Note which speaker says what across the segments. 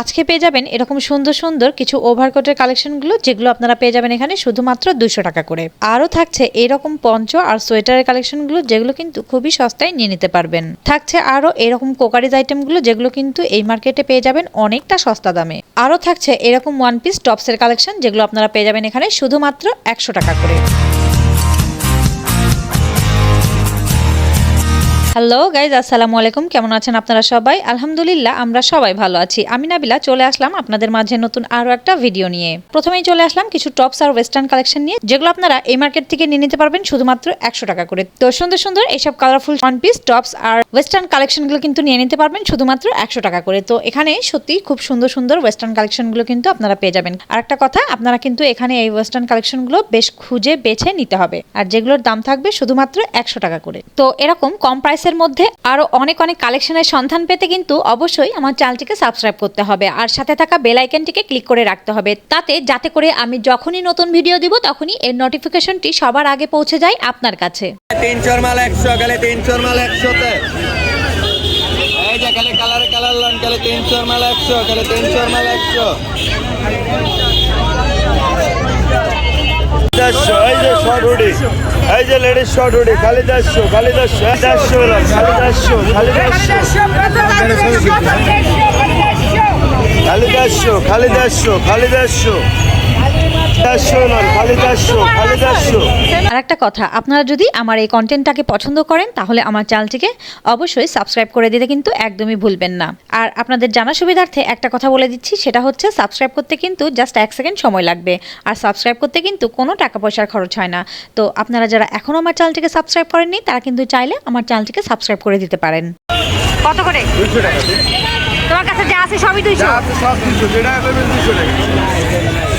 Speaker 1: আজকে পেয়ে যাবেন এরকম সুন্দর সুন্দর কিছু ওভারকোটের কালেকশনগুলো যেগুলো আপনারা পেয়ে যাবেন এখানে শুধুমাত্র দুশো টাকা করে। আরও থাকছে এরকম পঞ্চ আর সোয়েটারের কালেকশনগুলো যেগুলো কিন্তু খুবই সস্তায় নিয়ে নিতে পারবেন। থাকছে আরও এরকম কোকারিজ আইটেমগুলো যেগুলো কিন্তু এই মার্কেটে পেয়ে যাবেন অনেকটা সস্তা দামে। আরও থাকছে এরকম ওয়ান পিস টপসের কালেকশন যেগুলো আপনারা পেয়ে যাবেন এখানে শুধুমাত্র একশো টাকা করে। হ্যালো গাইজ আসসালামু আলাইকুম। কেমন আছেন আপনারা সবাই? আলহামদুলিল্লাহ, আমরা সবাই ভালো আছি। আমি নাবিলা, চলে আসলাম আপনাদের মাঝে নতুন আরও একটা ভিডিও নিয়ে। প্রথমেই চলে আসলাম কিছু টপস আর ওয়েস্টার্ন কালেকশন নিয়ে, যেগুলো আপনারা এই মার্কেট থেকে নিয়ে নিতে পারবেন শুধুমাত্র একশো টাকা করে। তো সুন্দর সুন্দর এইসব কালারফুল ওয়ান পিস টপস আর ওয়েস্টার্ন কালেকশনগুলো কিন্তু নিয়ে নিতে পারবেন শুধুমাত্র একশো টাকা করে। তো এখানে সত্যি খুব সুন্দর সুন্দর ওয়েস্টার্ন কালেকশনগুলো কিন্তু আপনারা পেয়ে যাবেন। আর একটা কথা, আপনারা কিন্তু এখানে এই ওয়েস্টার্ন কালেকশনগুলো বেশ খুঁজে বেছে নিতে হবে। আর যেগুলোর দাম থাকবে শুধুমাত্র একশো টাকা করে। তো এরকম কম প্রাইসের মধ্যে আরও অনেক অনেক কালেকশনের সন্ধান পেতে কিন্তু অবশ্যই আমার চ্যানেলটিকে সাবস্ক্রাইব করতে হবে। আর সাথে থাকা বেল আইকনটিকে ক্লিক করে রাখতে হবে। তাতে যাতে করে আমি যখনই নতুন ভিডিও দিব, তখনই এর নোটিফিকেশনটি সবার আগে পৌঁছে যায় আপনার কাছে।
Speaker 2: কালার কালার লন গেলে তিন মাল একশো, গেলে তিন মাল একশো।
Speaker 3: দেড়শো এই যে শর্ট হুডি, এই যে লেডিস শর্ট হুডি খালি দেড়শো খালি দেড়শো হলো খালি দেড়শো খালি দেড়শো খালি দেড়শো
Speaker 1: আর একটা কথা আপনারা যদি আমার এই কন্টেন্টটাকে পছন্দ করেন তাহলে আমার চ্যানেলটিকে অবশ্যই সাবস্ক্রাইব করে দিতে কিন্তু একদমই ভুলবেন না। আর আপনাদের জানা সুবিধার্থে একটা কথা বলে দিচ্ছি সেটা হচ্ছে সাবস্ক্রাইব করতে কিন্তু জাস্ট এক সেকেন্ড সময় লাগবে। আর সাবস্ক্রাইব করতে কিন্তু কোনো টাকা পয়সার খরচ হয় না। তো আপনারা যারা এখনও আমার চ্যানেলটিকে সাবস্ক্রাইব করেননি তারা কিন্তু চাইলে আমার চ্যানেলটিকে সাবস্ক্রাইব করে দিতে পারেন। কত করে? তোমার কাছে যা আছে সবই দুইশো।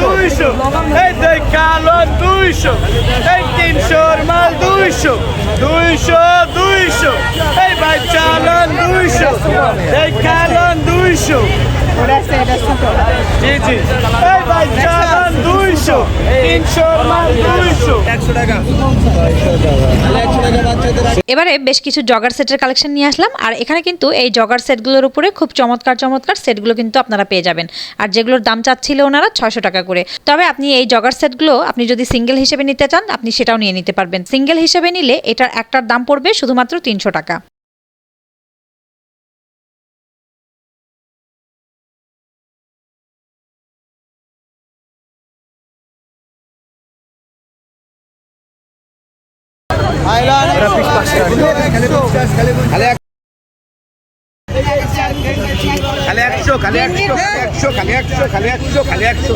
Speaker 3: দুইশো এই দেখ কালো দুইশো। এই তিনশোর মাল দুইশো। দুইশো দুইশো। এই ভাই চালন দুইশো। এই কালন দুইশো। জি জি। এই ভাই মাল
Speaker 2: টাকা।
Speaker 1: এবারে বেশ কিছু জগার সেটের কালেকশন নিয়ে আসলাম আর এখানে কিন্তু এই জগার সেটগুলোর উপরে খুব চমৎকার চমৎকার সেটগুলো কিন্তু আপনারা পেয়ে যাবেন। আর যেগুলোর দাম চাচ্ছিল ওনারা ছয়শো টাকা করে। তবে আপনি এই জগার সেটগুলো আপনি যদি সিঙ্গেল হিসেবে নিতে চান আপনি সেটাও নিয়ে নিতে পারবেন। সিঙ্গেল হিসেবে নিলে এটার একটার দাম পড়বে শুধুমাত্র তিনশো টাকা।
Speaker 2: খালি একশো খালি একশো খালি একশো খালি একশো খালি একশো খালি একশো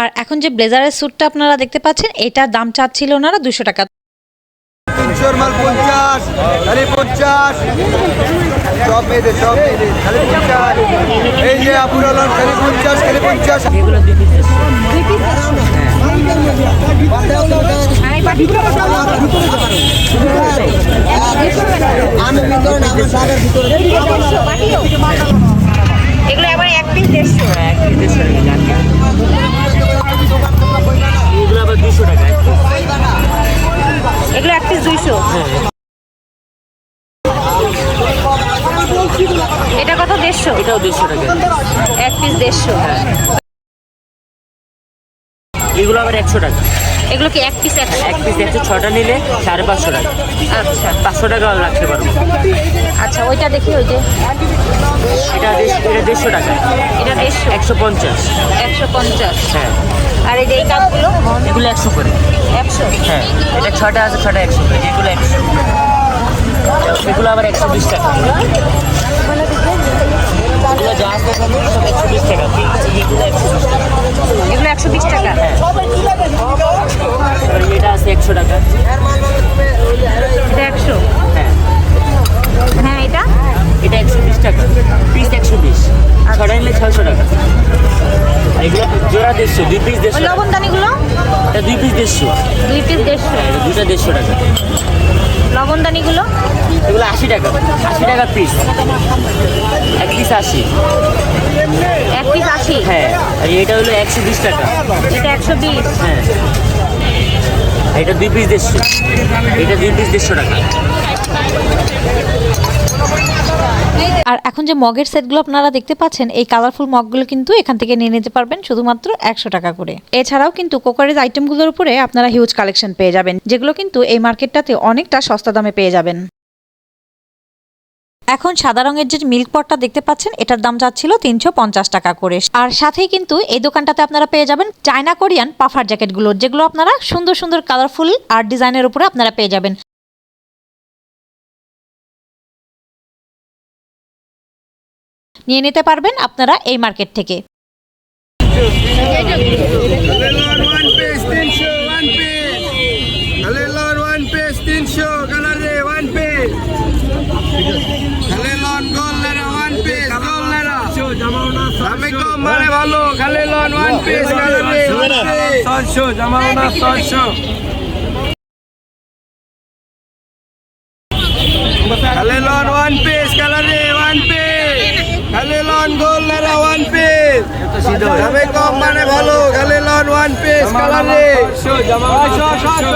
Speaker 1: আর এখন যে ব্লেজারের স্যুটটা আপনারা দেখতে পাচ্ছেন এটার দাম চাচ্ছিল ওনারা দুশো টাকা।
Speaker 2: তিনশোর মাল পঞ্চাশ খালি পঞ্চাশ। সব মেয়েদের সব মেয়েদের খালি পঞ্চাশ। এই যে আপুর আলম খালি পঞ্চাশ খালি পঞ্চাশ।
Speaker 1: এগুলো আবার এক পিস দেড়শো। এগুলো এক পিস। দুইশো। এটা কত দেড়শো?
Speaker 4: এটাও দেড়শো টাকা।
Speaker 1: এক পিস দেড়শো।
Speaker 4: এগুলো আবার একশো টাকা।
Speaker 1: এগুলো কি এক পিস একশো
Speaker 4: এক পিস একশো ছটা নিলে সাড়ে পাঁচশো টাকা।
Speaker 1: আচ্ছা।
Speaker 4: পাঁচশো টাকা রাখতে পারব।
Speaker 1: আচ্ছা ওইটা দেখি ওই যে।
Speaker 4: এটা এটা দেড়শো টাকা।
Speaker 1: এটা দেড়শো।
Speaker 4: একশো পঞ্চাশ।
Speaker 1: একশো পঞ্চাশ।
Speaker 4: হ্যাঁ।
Speaker 1: আর এই যে এই কাপগুলো?
Speaker 4: এগুলো একশো করে।
Speaker 1: একশো?
Speaker 4: হ্যাঁ। এটা ছটা আছে ছটা একশো করে। এগুলো একশো। এগুলো আবার একশো বিশ টাকা। এগুলো যা আছে সব একশো বিশ টাকা। এগুলো একশো বিশ টাকা
Speaker 1: এগুলো একশো বিশ টাকা
Speaker 4: এটা আছে একশো টাকা।
Speaker 1: এটা একশো?
Speaker 4: হ্যাঁ।
Speaker 1: হ্যাঁ এটা?
Speaker 4: এটা একশো বিশ টাকা। পিস একশো বিশ। ছটা নিলে ছয়শো টাকা। এগুলো জোড়া দেড়শো দুই পিস দেড়শো
Speaker 1: লবণদানিগুলো?
Speaker 4: এটা দুই পিস দেড়শো।
Speaker 1: দুই পিস দেড়শো।
Speaker 4: দুটা দেড়শো টাকা।
Speaker 1: লবণদানিগুলো?
Speaker 4: এগুলো আশি টাকা। আশি টাকা পিস এক পিস আশি।
Speaker 1: এক পিস আশি?
Speaker 4: হ্যাঁ আর এটা হলো একশো বিশ টাকা।
Speaker 1: এটা একশো বিশ?
Speaker 4: হ্যাঁ। এটা দুই পিস দেড়শো। এটা দুই পিস দেড়শো টাকা।
Speaker 1: আর এখন যে মগের সেটগুলো আপনারা দেখতে পাচ্ছেন, এই কালারফুল মগগুলো কিন্তু এখান থেকে নিয়ে নিতে পারবেন শুধুমাত্র একশো টাকা করে। এছাড়াও কিন্তু কোকারিজ আইটেমগুলোর উপরে আপনারা হিউজ কালেকশন পেয়ে যাবেন, যেগুলো কিন্তু এই মার্কেটটাতে অনেকটা সস্তা দামে পেয়ে যাবেন। এখন সাদা রঙের যে মিল্ক পটটা দেখতে পাচ্ছেন, এটার দাম যাচ্ছিল তিনশো পঞ্চাশ টাকা করে। আর সাথেই কিন্তু এই দোকানটাতে আপনারা পেয়ে যাবেন চায়না কোরিয়ান পাফার জ্যাকেটগুলো যেগুলো আপনারা সুন্দর সুন্দর কালারফুল আর ডিজাইনের উপরে আপনারা পেয়ে যাবেন। নিয়ে নিতে পারবেন আপনারা এই মার্কেট থেকে
Speaker 2: ভালো খালে লন ওয়ান পিস খালে লন ওয়ান পিস দামে কম মানে ভালো গালে লন ওয়ান পিস কালারে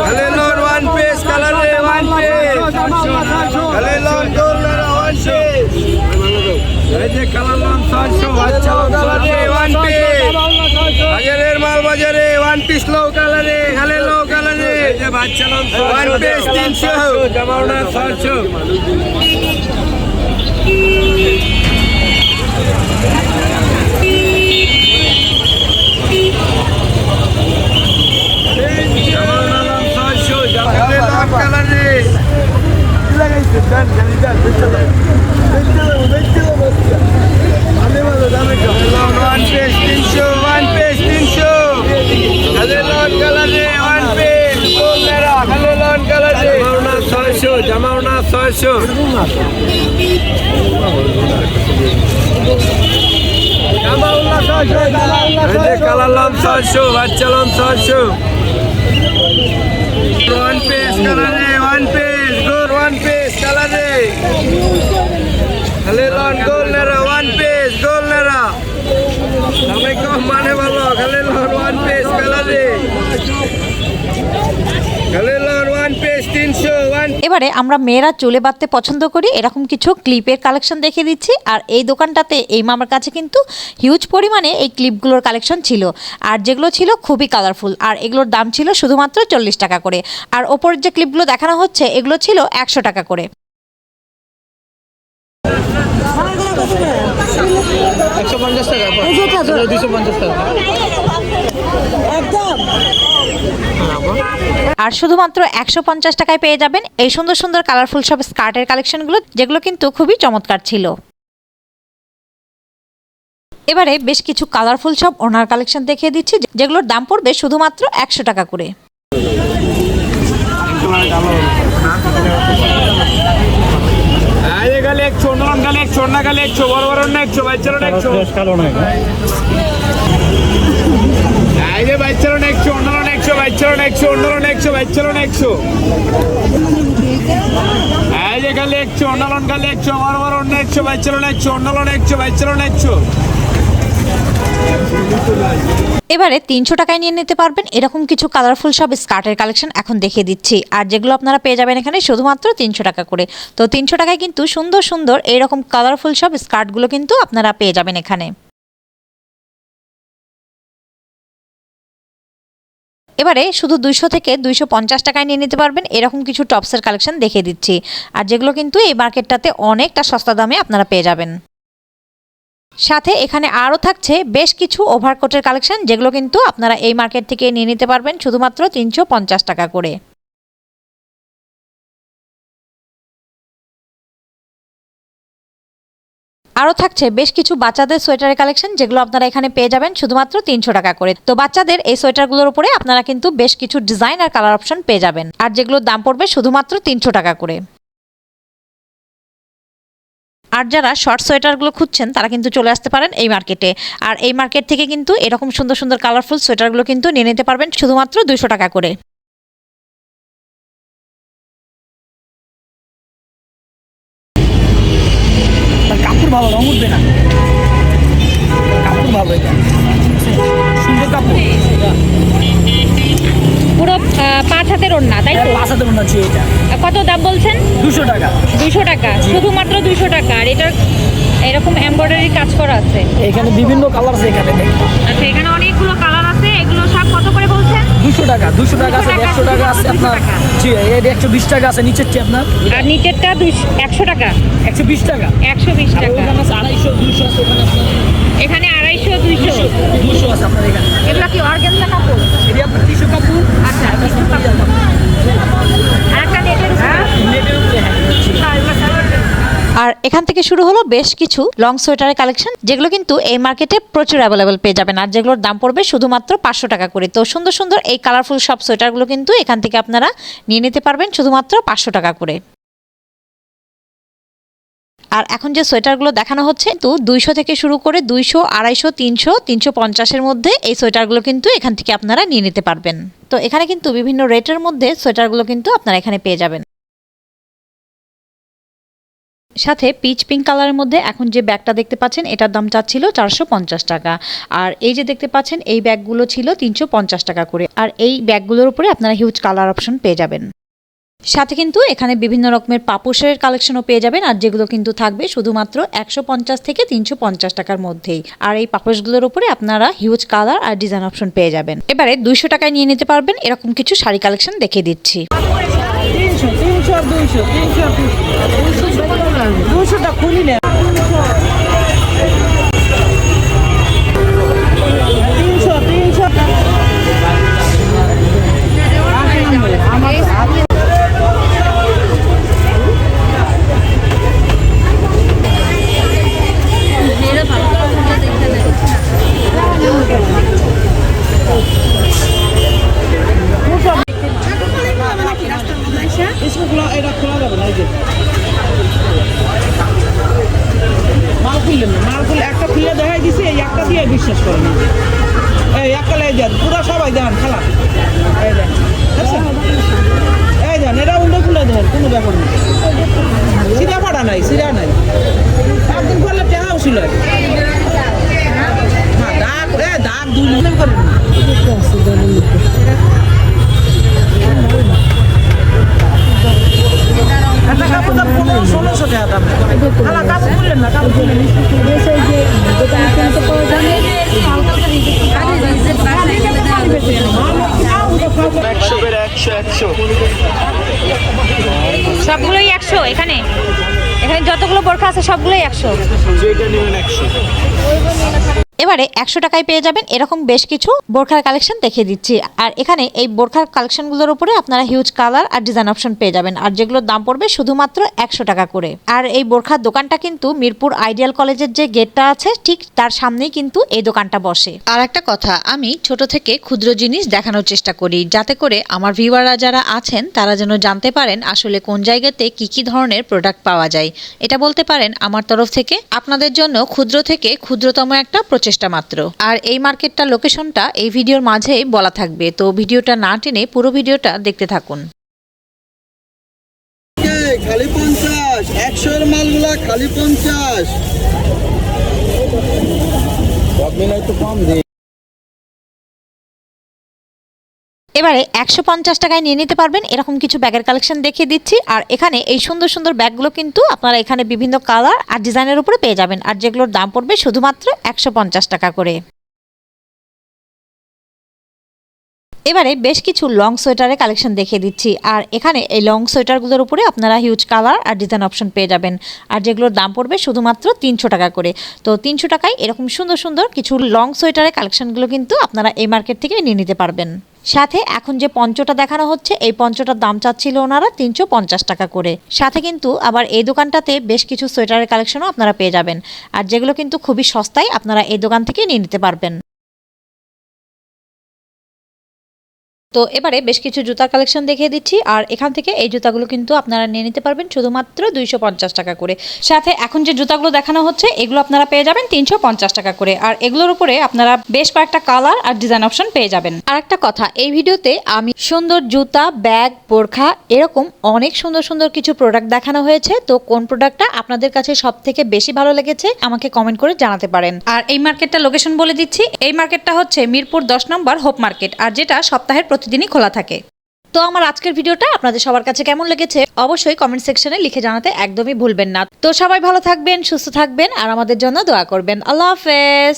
Speaker 2: গালে লন ওয়ান পিস কালারে ওয়ান ওয়ান পিস এই যে কালার লন বাচ্চা কালারে ওয়ান পিস লো কালারে লো কালারে জামাউনা 600 ছয়শো জামাওনা ছয়শো কালার লন ছয়শো বাচ্চা লন ছয়শো। ওয়ান পিস কালারে ওয়ান পিস গোল ওয়ান পিস কালারে খালি লন গোল নেরা ওয়ান পিস গোল নেরা আমি কম মানে ভালো, খালি লন ওয়ান পিস কালারে খালি লন ওয়ান পিস তিনশো ওয়ান
Speaker 1: এবারে আমরা মেয়েরা চুলে বাঁধতে পছন্দ করি এরকম কিছু ক্লিপের কালেকশন দেখিয়ে দিচ্ছি। আর এই দোকানটাতে এই মামার কাছে কিন্তু হিউজ পরিমাণে এই ক্লিপগুলোর কালেকশন ছিল। আর যেগুলো ছিল খুবই কালারফুল আর এগুলোর দাম ছিল শুধুমাত্র চল্লিশ টাকা করে। আর ওপরের যে ক্লিপগুলো দেখানো হচ্ছে এগুলো ছিল একশো টাকা করে। আর শুধুমাত্র একশো পঞ্চাশ টাকায় পেয়ে যাবেন এই সুন্দর সুন্দর কালারফুল সব স্কার্টের কালেকশনগুলো যেগুলো কিন্তু খুবই চমৎকার ছিল। এবারে বেশ কিছু কালারফুল সব ওনার কালেকশন দেখিয়ে দিচ্ছি যেগুলোর দাম পড়বে শুধুমাত্র একশো টাকা করে।
Speaker 3: বাচ্চারা একশো বাচ্চারা একশো অন্য একশো বাচ্চারা একশো। এই যে গালে একশো অন্য একশো বাচ্চারা একশো অন্য একশো বাচ্চারা একশো।
Speaker 1: এবারে তিনশো টাকায় নিয়ে নিতে পারবেন। এরকম কিছু কালারফুল সব স্কার্টের কালেকশন এখন দেখিয়ে দিচ্ছি। আর যেগুলো আপনারা পেয়ে যাবেন এখানে শুধুমাত্র তিনশো টাকা করে। তো তিনশো টাকায় কিন্তু সুন্দর সুন্দর এইরকম কালারফুল সব স্কার্টগুলো কিন্তু আপনারা পেয়ে যাবেন এখানে। এবারে শুধু দুইশো থেকে দুইশো পঞ্চাশ টাকায় নিয়ে নিতে পারবেন। এরকম কিছু টপসের কালেকশন দেখিয়ে দিচ্ছি। আর যেগুলো কিন্তু এই মার্কেটটাতে অনেকটা সস্তা দামে আপনারা পেয়ে যাবেন। সাথে এখানে আরও থাকছে বেশ কিছু ওভারকোটের কালেকশন, যেগুলো কিন্তু আপনারা এই মার্কেট থেকে নিয়ে নিতে পারবেন শুধুমাত্র তিনশো পঞ্চাশ টাকা করে। আরও থাকছে বেশ কিছু বাচ্চাদের সোয়েটারের কালেকশন যেগুলো আপনারা এখানে পেয়ে যাবেন শুধুমাত্র তিনশো টাকা করে। তো বাচ্চাদের এই সোয়েটারগুলোর উপরে আপনারা কিন্তু বেশ কিছু ডিজাইন আর কালার অপশন পেয়ে যাবেন। আর যেগুলোর দাম পড়বে শুধুমাত্র তিনশো টাকা করে। আর যারা শর্ট সোয়েটারগুলো খুঁজছেন, তারা কিন্তু চলে আসতে পারেন এই মার্কেটে আর এই মার্কেট থেকে কিন্তু এরকম সুন্দর সুন্দর কালারফুল সোয়েটারগুলো কিন্তু নিয়ে নিতে পারবেন শুধুমাত্র দুশো টাকা করে।
Speaker 5: ভালো রং উঠবে না। কাপড় ভালো এটা। সুন্দর কাপড়।
Speaker 1: পুরো পাঁচ হাতের ওড়না তাই তো?
Speaker 5: পাঁচ হাজার হচ্ছে এটা।
Speaker 1: কত দাম বলছেন?
Speaker 5: দুশো টাকা।
Speaker 1: দুশো টাকা। শুধুমাত্র দুশো টাকা। আর এটার এরকম এমব্রয়ডারি কাজ করা আছে?
Speaker 5: এখানে বিভিন্ন কালার আছে এখানে
Speaker 1: আচ্ছা এখানে অনেকগুলো কালার
Speaker 5: দুশো টাকা দুশো টাকা আছে একশো টাকা আছে আপনার। জি এর একশো বিশ টাকা আছে নিচের চেয়ে আপনার?
Speaker 1: আর নিচেরটা একশো টাকা।
Speaker 5: একশো বিশ টাকা?
Speaker 1: একশো বিশ
Speaker 5: টাকা। ওখানে আছে আড়াইশো দুশো আছে ওখানে
Speaker 1: এখানে আড়াইশো দুইশো।
Speaker 5: দুশো আছে আপনার এখানে।
Speaker 1: এগুলো কি অর্গেনজা কাপড়?
Speaker 5: এটি আপনার টিসু কাপড়।
Speaker 1: আচ্ছা কাপড়। আর এখান থেকে শুরু হলো বেশ কিছু লং সোয়েটারের কালেকশন যেগুলো কিন্তু এই মার্কেটে প্রচুর অ্যাভেলেবল পেয়ে যাবেন। আর যেগুলোর দাম পড়বে শুধুমাত্র পাঁচশো টাকা করে। তো সুন্দর সুন্দর এই কালারফুল সব সোয়েটারগুলো কিন্তু এখান থেকে আপনারা নিয়ে নিতে পারবেন শুধুমাত্র পাঁচশো টাকা করে। আর এখন যে সোয়েটারগুলো দেখানো হচ্ছে, তো দুইশো থেকে শুরু করে দুইশো, আড়াইশো, তিনশো তিনশো পঞ্চাশের মধ্যে এই সোয়েটারগুলো কিন্তু এখান থেকে আপনারা নিয়ে নিতে পারবেন। তো এখানে কিন্তু বিভিন্ন রেটের মধ্যে সোয়েটারগুলো কিন্তু আপনারা এখানে পেয়ে যাবেন। সাথে পিচ পিঙ্ক কালারের মধ্যে এখন যে ব্যাগটা দেখতে পাচ্ছেন, এটার দাম চাচ্ছিল চারশো পঞ্চাশ টাকা। আর এই যে দেখতে পাচ্ছেন, এই ব্যাগগুলো ছিল তিনশো পঞ্চাশ টাকা করে। আর এই ব্যাগগুলোর উপরে আপনারা হিউজ কালার অপশন পেয়ে যাবেন। সাথে কিন্তু এখানে বিভিন্ন রকমের পাপোশের কালেকশনও পেয়ে যাবেন, আর যেগুলো কিন্তু থাকবে শুধুমাত্র একশো পঞ্চাশ থেকে তিনশো পঞ্চাশ টাকার মধ্যেই। আর এই পাপোশগুলোর উপরে আপনারা হিউজ কালার আর ডিজাইন অপশন পেয়ে যাবেন। এবারে দুইশো টাকায় নিয়ে নিতে পারবেন, এরকম কিছু শাড়ি কালেকশন দেখিয়ে দিচ্ছি।
Speaker 5: তিনশো তিনশো দুইশো তিনশো দুইশো। দুশোটা খুলি না। ষোলোশো টাকা দাম। কাপড় খুললেন না কাপড়
Speaker 3: একশো।
Speaker 1: সবগুলোই একশো এখানে? এখানে যতগুলো বোরখা আছে সবগুলোই একশো। এবারে একশো টাকায় পেয়ে যাবেন এরকম বেশ কিছু বোরখার কালেকশন দেখিয়ে দিচ্ছি। আর এখানে এই বোরখার কালেকশনগুলোর উপরে আপনারা হিউজ কালার আর ডিজাইন অপশন পেয়ে যাবেন। আর যেগুলোর দাম পড়বে শুধুমাত্র একশো টাকা করে। আর এই বোরখার দোকানটা কিন্তু মিরপুর আইডিয়াল কলেজের যে গেটটা আছে, ঠিক তার সামনেই কিন্তু এই দোকানটা বসে। আর একটা কথা, আমি ছোট থেকে ক্ষুদ্র জিনিস দেখানোর চেষ্টা করি, যাতে করে আমার ভিউয়াররা যারা আছেন, তারা যেন জানতে পারেন আসলে কোন জায়গাতে কি কি ধরনের প্রোডাক্ট পাওয়া যায়। এটা বলতে পারেন আমার তরফ থেকে, আপনাদের জন্য ক্ষুদ্র থেকে ক্ষুদ্রতম একটা প্রচেষ্টা মাত্র। আর এই মার্কেটটা লোকেশনটা এই ভিডিওর মাঝেই বলা থাকবে। তো ভিডিওটা না টেনে পুরো ভিডিওটা দেখতে থাকুন।
Speaker 2: মালগুলা খালি পঞ্চাশ।
Speaker 1: এবারে একশো পঞ্চাশ টাকায় নিয়ে নিতে পারবেন। এরকম কিছু ব্যাগের কালেকশন দেখিয়ে দিচ্ছি। আর এখানে এই সুন্দর সুন্দর ব্যাগগুলো কিন্তু আপনারা এখানে বিভিন্ন কালার আর ডিজাইনের উপরে পেয়ে যাবেন। আর যেগুলোর দাম পড়বে শুধুমাত্র একশো পঞ্চাশ টাকা করে। এবারে বেশ কিছু লং সোয়েটারের কালেকশন দেখিয়ে দিচ্ছি। আর এখানে এই লং সোয়েটারগুলোর উপরে আপনারা হিউজ কালার আর ডিজাইন অপশন পেয়ে যাবেন। আর যেগুলোর দাম পড়বে শুধুমাত্র তিনশো টাকা করে। তো তিনশো টাকায় এরকম সুন্দর সুন্দর কিছু লং সোয়েটারের কালেকশনগুলো কিন্তু আপনারা এই মার্কেট থেকে নিয়ে নিতে পারবেন। সাথে এখন যে পঞ্চটা দেখানো হচ্ছে, এই পঞ্চটার দাম চাচ্ছিল ওনারা তিনশো পঞ্চাশ টাকা করে। সাথে কিন্তু আবার এই দোকানটাতে বেশ কিছু সোয়েটারের কালেকশনও আপনারা পেয়ে যাবেন। আর যেগুলো কিন্তু খুবই সস্তায় আপনারা এই দোকান থেকে নিয়ে নিতে পারবেন। তো এবারে বেশ কিছু জুতার কালেকশন দেখিয়ে দিচ্ছি। আর এখান থেকে এই জুতাগুলো কিন্তু আপনারা নিয়ে নিতে পারবেন শুধুমাত্র দুইশো পঞ্চাশ টাকা করে। সাথে এখন যে জুতাগুলো দেখানো হচ্ছে, এগুলো আপনারা পেয়ে যাবেন তিনশো পঞ্চাশ টাকা করে। আর এগুলোর উপরে আপনারা বেশ কয়েকটা কালার আর ডিজাইন অপশন পেয়ে যাবেন। আর একটা কথা, এই ভিডিওতে আমি সুন্দর জুতা ব্যাগ বোরখা এরকম অনেক সুন্দর সুন্দর কিছু প্রোডাক্ট দেখানো হয়েছে। তো কোন প্রোডাক্টটা আপনাদের কাছে সব থেকে বেশি ভালো লেগেছে, আমাকে কমেন্ট করে জানাতে পারেন। আর এই মার্কেটটা লোকেশন বলে দিচ্ছি। এই মার্কেটটা হচ্ছে মিরপুর দশ নম্বর হোপ মার্কেট আর যেটা সপ্তাহের প্রতিদিনই খোলা থাকে। তো আমার আজকের ভিডিওটা আপনাদের সবার কাছে কেমন লেগেছে অবশ্যই কমেন্ট সেকশনে লিখে জানাতে একদমই ভুলবেন না। তো সবাই ভালো থাকবেন, সুস্থ থাকবেন, আর আমাদের জন্য দোয়া করবেন। আল্লাহ হাফেজ।